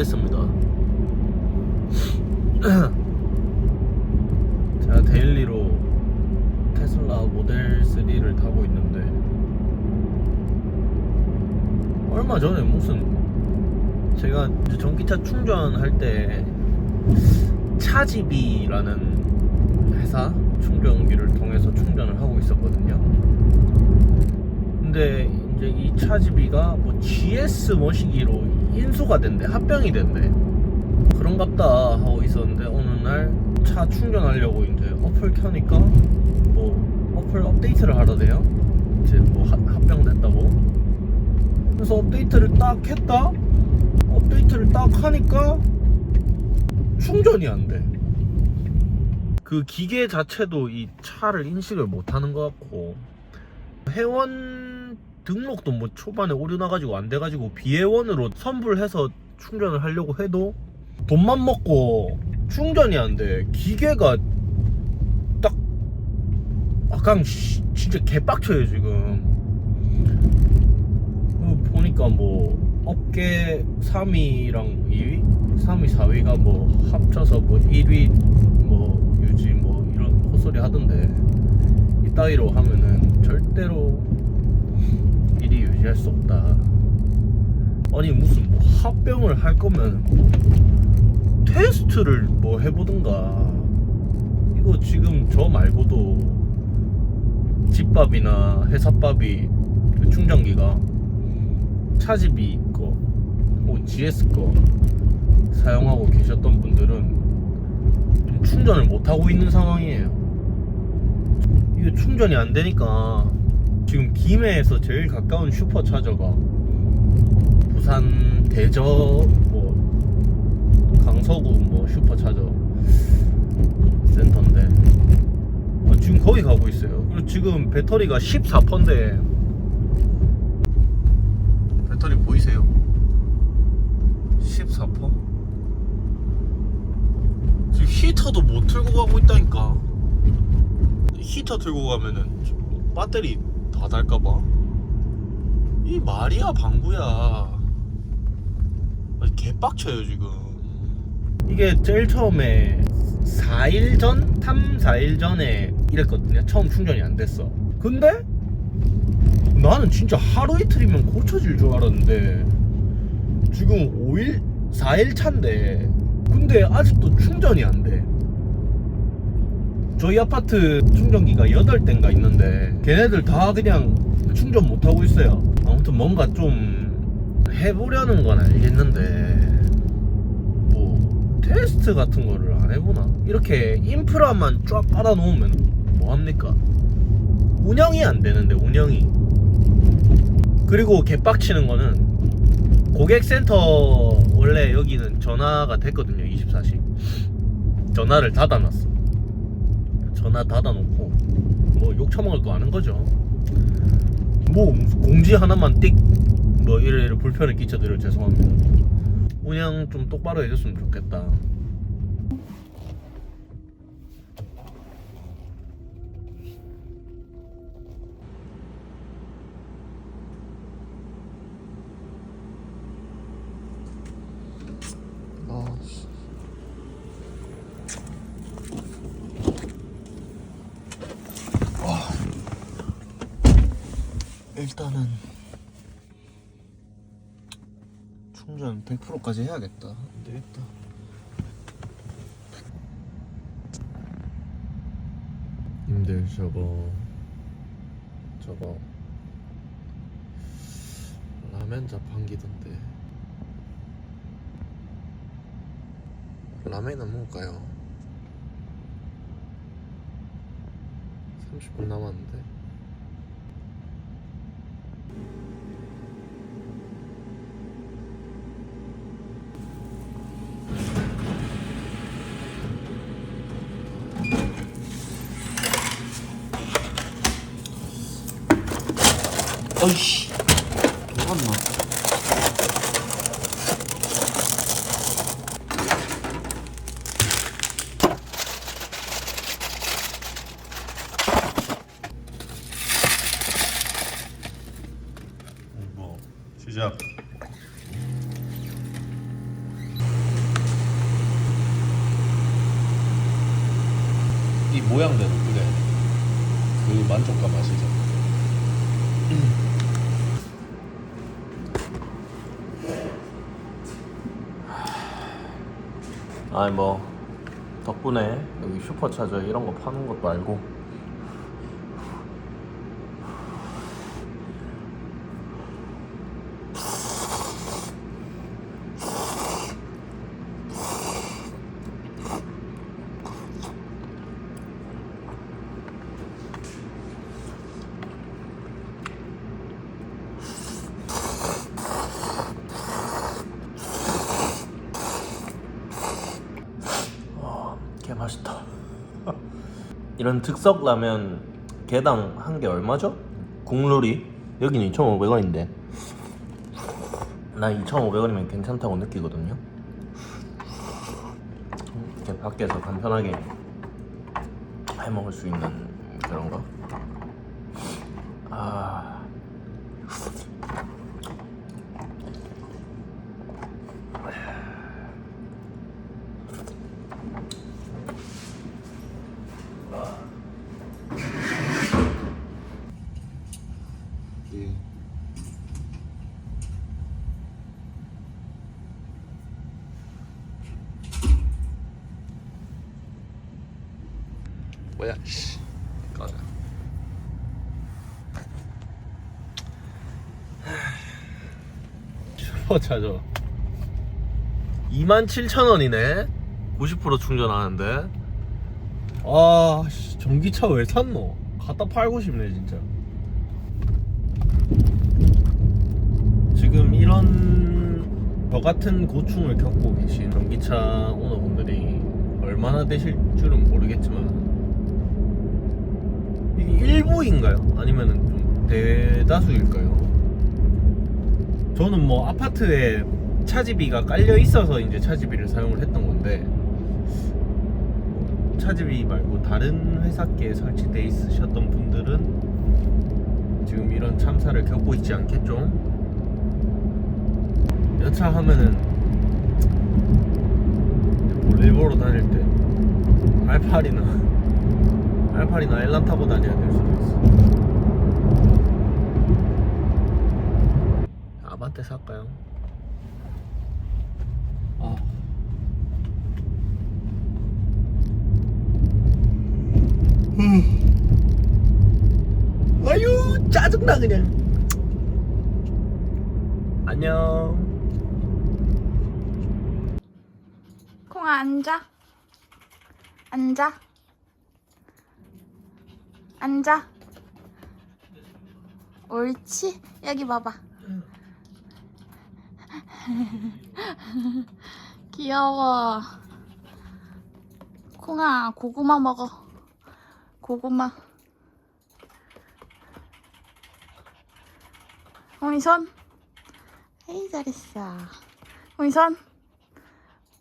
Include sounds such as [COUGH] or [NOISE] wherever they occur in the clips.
됐습니다. [CLEARS THROAT] 제가 데일리로 테슬라 모델 3를 타고 있는데 얼마 전에 무슨 제가 전기차 충전할 때 차지비라는 회사 충전기를 통해서 충전을 하고 있었거든요. 근데 이제 이 차지비가 뭐 GS 머시기로 인수가 된대 합병이 된대. 그런갑다 하고 있었는데 어느 날 차 충전하려고 이제 어플 켜니까 뭐 어플 업데이트를 하라대요. 이제 뭐 하- 합병됐다고. 그래서 업데이트를 딱 했다. 업데이트를 딱 하니까 충전이 안돼. 그 기계 자체도 이 차를 인식을 못하는 것 같고. 회원 등록도 뭐 초반에 오류 나가지고 안 돼가지고 비회원으로 선불해서 충전을 하려고 해도 돈만 먹고 충전이 안 돼. 기계가 딱 아까 진짜 개빡쳐요 지금. 어, 보니까 뭐 업계 3위랑 2위, 3위, 4위가 뭐 합쳐서 뭐 1위 뭐 유지 뭐 이런 헛소리 하던데 이따위로 하면은 절대로 1위 유지할 수 없다. 아니 무슨 뭐 합병을 할 거면 테스트를 뭐 해보든가. 이거 지금 저 말고도 집밥이나 회사밥이 그 충전기가 차집이 거 혹은 GS 거 사용하고 계셨던 분들은 충전을 못 하고 있는 상황이에요. 이게 충전이 안 되니까 지금 김해에서 제일 가까운 슈퍼 차저가 부산 대저 뭐 강서구 뭐 슈퍼 차저 센터인데 아, 지금 거기 가고 있어요. 그리고 지금 배터리가 14%인데 배터리 보이세요? 14%? 지금 히터도 못 틀고 가고 있다니까. 히터 들고 가면은 배터리 다 달까봐. 이 말이야 방구야. 개빡쳐요 지금. 이게 제일 처음에 4일 전, 3, 4일 전에 이랬거든요. 처음 충전이 안 됐어. 근데 나는 진짜 하루 이틀이면 고쳐질 줄 알았는데 지금 5일, 4일 차인데 근데 아직도 충전이 안 돼. 저희 아파트 충전기가 8대인가 있는데 걔네들 다 그냥 충전 못 하고 있어요. 아무튼 뭔가 좀 해보려는 건 알겠는데 뭐 테스트 같은 거를 안 해보나? 이렇게 인프라만 쫙 깔아 놓으면 뭐 합니까? 운영이 안 되는데 운영이 그리고 개빡치는 거는 고객센터 원래 여기는 전화가 됐거든요 24시 전화를 닫아놨어 전화 닫아놓고 뭐 욕 처먹을 거 아는 거죠. 뭐 공지 하나만 띡뭐 이래 이래 불편을 끼쳐드려 죄송합니다. 운영 좀 똑바로 해줬으면 좋겠다 일단은 충전 100%까지 해야겠다. 안 되겠다. 님들 저거 저거 라면 자판기던데 라면이나 먹을까요? 30분 남았는데 어이씨 녹았나? 모양대로 그래 그 만족감 아시죠? 아니 뭐 덕분에 여기 슈퍼차저 이런 거 파는 것도 알고 개 맛있다. 이런 즉석 라면 개당 한 개 얼마죠? 국룰이 여기는 2,500원인데 난 2,500원이면 괜찮다고 느끼거든요. 이렇게 밖에서 간편하게 해 먹을 수 있는 그런 거. 아. 뭐야? 씨. 꺼져. 슈퍼 차저 27,000원이네 90% 충전하는데 아 씨, 전기차 왜 샀노? 갖다 팔고 싶네 진짜 지금 이런 저 같은 고충을 겪고 계신 전기차 오너분들이 얼마나 되실 줄은 모르겠지만 일부인가요? 아니면 좀 대다수일까요? 저는 뭐 아파트에 차지비가 깔려 있어서 이제 차지비를 사용을 했던 건데 차지비 말고 다른 회사께 설치돼 있으셨던 분들은 지금 이런 참사를 겪고 있지 않겠죠? 여차 하면은 볼일 보러 다닐 때 알팔이나 알팔이나 엘란 타고 다녀야 될 수도 있어. 아반떼 살까요? 아. 아유 짜증나 그냥. 안녕. 콩아 앉아. 앉아. 앉아. 옳지. 여기 봐봐. [LAUGHS] 귀여워. 콩아 고구마 먹어. 고구마. 홍이 손. 에이 잘했어. 홍이 손.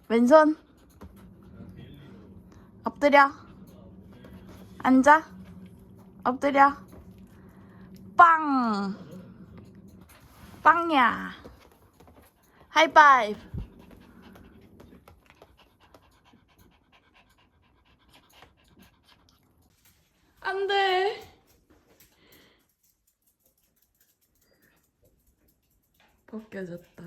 왼손. 엎드려. 앉아. 엎드려. 빵. 빵야. 하이파이브. 안 돼. 벗겨졌다.